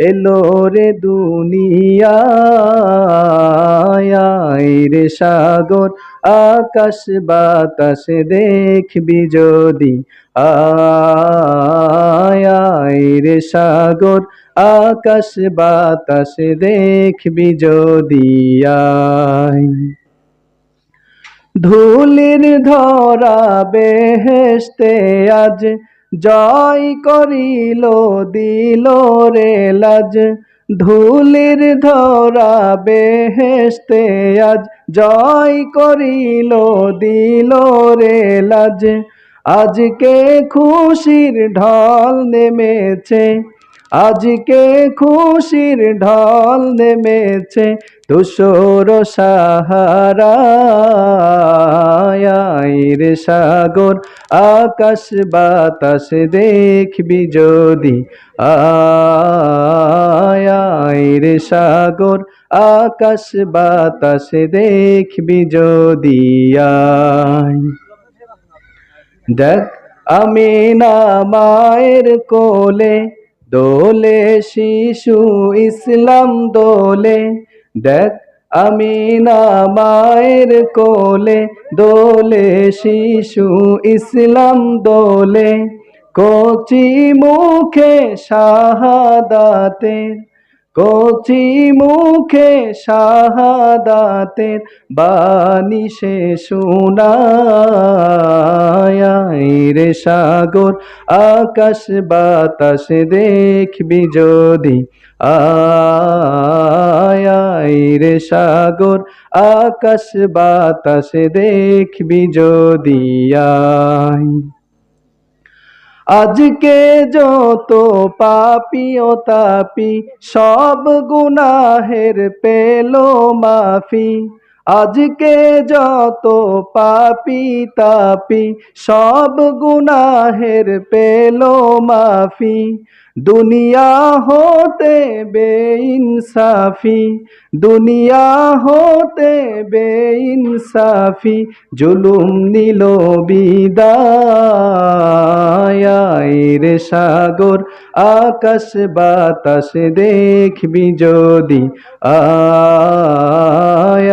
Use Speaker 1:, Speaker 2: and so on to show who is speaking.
Speaker 1: এলো রে দুনিয়ায় রে সাগর, আকাশ বাতাস দেখবি যদি। আয় রে সাগর, আকাশ বাতাস দেখবি যদি। ধুলির ধরা বেহেস্তে আজ জয় করিল, দিল রে লাজ। ধুলির ধরা বেহেস্তে আজ জয় করিল, দিল রে লাজ। আজকে খুশির ঢল নেমেছে আজকে খুশির ঢল নেমেছে তুষোর সাহারা রে সাগর, আকাশ বাতাস দেখবি যদি। আয় রে সাগর, আকাশ বাতাস দেখবি যদি। আয়। দেখ, আমি না মায়ের কোলে দোলে শিশু ইসলাম দোলে, দেখ আমি না মায়ের কোলে, দোলে শিশু ইসলাম দোলে, কচি মুখে শাহাদাতের, কচি মুখে শাহাদাতের বাণী সে শোনায় রে সাগর, আকাশ বাতাস দেখবি যদি। আয় রে সাগর, আকাশ বাতাস দেখবি যদি। আয়। আজকে যত পাপি ও তাপি, সব গুনাহের পেল মাফি। আজকে যত পাপি তাপি সব গুনাহের পেল মাফি। দুনিয়া হতে বেইনসাফি, দুনিয়া হতে বেইনসাফি, জুলুম নিল বিদায়। রে সাগর, আকাশ বাতাস দেখবি যদি। আয়